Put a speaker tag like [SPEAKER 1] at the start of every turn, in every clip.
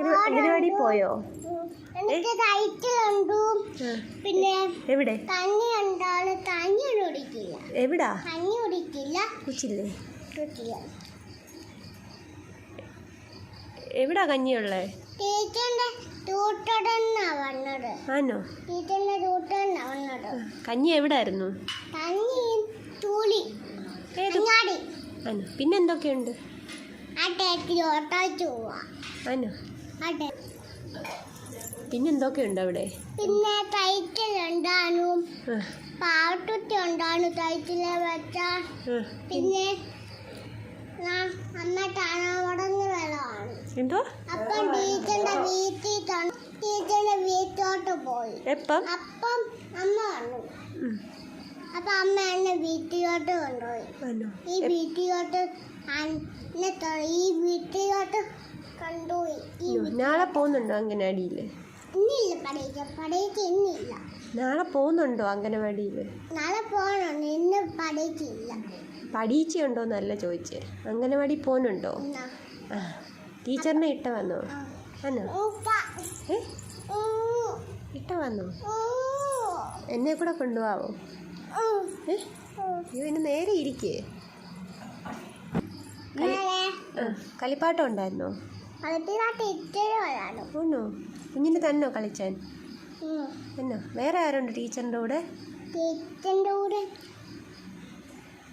[SPEAKER 1] അംഗനവാടി പോയോ?
[SPEAKER 2] എനിക്ക് പിന്നെ
[SPEAKER 1] എവിടെ?
[SPEAKER 2] കഞ്ഞി കുടിക്കില്ല.
[SPEAKER 1] എവിടാ?
[SPEAKER 2] കഞ്ഞി കുടിക്കില്ല.
[SPEAKER 1] കുച്ചില്ലേ
[SPEAKER 2] കുടിക്കില്ല.
[SPEAKER 1] എവിടാ കഞ്ഞിയുള്ളേ?
[SPEAKER 2] ടീച്ചറിന്റെ തൂട്ടടന്നാ വന്നത്.
[SPEAKER 1] ആനോ
[SPEAKER 2] ടീച്ചറിന്റെ തൂട്ടടന്നാ വന്നത്.
[SPEAKER 1] കഞ്ഞി എവിടായിരുന്നു?
[SPEAKER 2] കഞ്ഞി തൂളി.
[SPEAKER 1] ഏത്?
[SPEAKER 2] അങ്ങാടി.
[SPEAKER 1] ആനോ പിന്നെ എന്തൊക്കെയുണ്ട്
[SPEAKER 2] ആ ടേക്കിൽ ഓട്ടോ പോവാ.
[SPEAKER 1] ആനോ
[SPEAKER 2] ആ
[SPEAKER 1] എന്തൊക്കെ ഉണ്ട് അവിടെ?
[SPEAKER 2] പിന്നെ തൈറ്റിലുണ്ടാനും
[SPEAKER 1] ആ,
[SPEAKER 2] പാവട്ടുത്തി ഉണ്ടാണ് തൈറ്റിലെ വെച്ച. പിന്നെ അമ്മ വെള്ളമാണ്.
[SPEAKER 1] എന്തോ?
[SPEAKER 2] അപ്പം ടീച്ചറിന്റെ വീട്ടിൽ ത- ടീച്ചറിന്റെ വീട്ടിലോട്ട് പോയി.
[SPEAKER 1] എപ്പം?
[SPEAKER 2] അപ്പം അമ്മ വന്നു. അപ്പൊ അമ്മ എന്നെ വീട്ടിലോട്ട് കൊണ്ടുപോയി. ഈ വീട്ടിലോട്ട് ഈ വീട്ടിലോട്ട്.
[SPEAKER 1] നാളെ പോകുന്നുണ്ടോ അംഗനവാടിയിൽ
[SPEAKER 2] ഇന്നില്ല ഇന്നില്ല.
[SPEAKER 1] നാളെ പോകുന്നുണ്ടോ അംഗനവാടിയിൽ
[SPEAKER 2] നാളെ ഇന്ന്
[SPEAKER 1] പഠിച്ചുണ്ടോ എന്നല്ല ചോദിച്ചേ. അംഗനവാടി പോകുന്നുണ്ടോ ആ ടീച്ചറിനെ ഇട്ട വന്നോ?
[SPEAKER 2] ആ.
[SPEAKER 1] ആനോ
[SPEAKER 2] ഉപ്പ.
[SPEAKER 1] ഏ? ഇട്ട വന്നോ? എന്നെ കൂടെ കൊണ്ടുപോവോ ഏ. അയ്യോ എന്നെ നേരെ ഇരിക്കേ. കളിപ്പാട്ടം ഉണ്ടായിരുന്നോ? കുഞ്ഞിന് തന്നോ കളിച്ചാൻ. എന്നോ വേറെ ആരുണ്ട് ടീച്ചറിന്റെ കൂടെ?
[SPEAKER 2] ടീച്ചറിന്റെ കൂടെ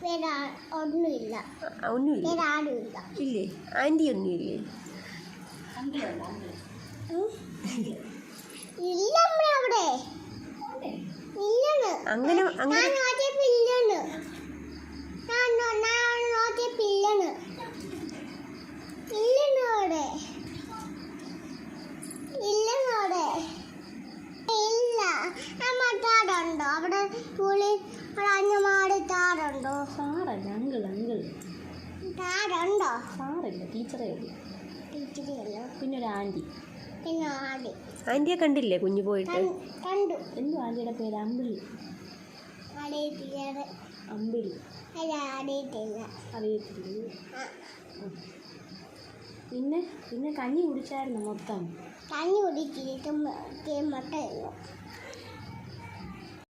[SPEAKER 2] വേറെ ഒന്നുമില്ല.
[SPEAKER 1] ഒന്നുമില്ല.
[SPEAKER 2] വേറെ ആരുമില്ല
[SPEAKER 1] ഇല്ലേ. ആന്റി ഒന്നുമില്ലേ
[SPEAKER 2] ഇല്ല? അവിടെ
[SPEAKER 1] അങ്ങനെ അങ്ങനെ
[SPEAKER 2] അവിടെ അഞ്ഞമാട് താടുണ്ടോ?
[SPEAKER 1] സാറല്ല അങ്കിൾ അങ്കിൾ.
[SPEAKER 2] താറുണ്ടോ
[SPEAKER 1] സാറില്ല ടീച്ചറേ ഉള്ളൂ.
[SPEAKER 2] ടീച്ചറിയല്ലോ
[SPEAKER 1] പിന്നെ ഒരു ആന്റി.
[SPEAKER 2] പിന്നെ ആന്റി.
[SPEAKER 1] ആന്റിയെ കണ്ടില്ലേ കുഞ്ഞു പോയിട്ട്?
[SPEAKER 2] കണ്ടു.
[SPEAKER 1] എന്തോ ആന്റിയുടെ പേര്? അമ്പിളി അമ്പിളി
[SPEAKER 2] അല്ല
[SPEAKER 1] അറിയത്തില്ലേ.
[SPEAKER 2] ആ,
[SPEAKER 1] പിന്നെ പിന്നെ കഞ്ഞി കുടിച്ചായിരുന്നു മൊത്തം.
[SPEAKER 2] കഞ്ഞി കുടിച്ചിട്ട്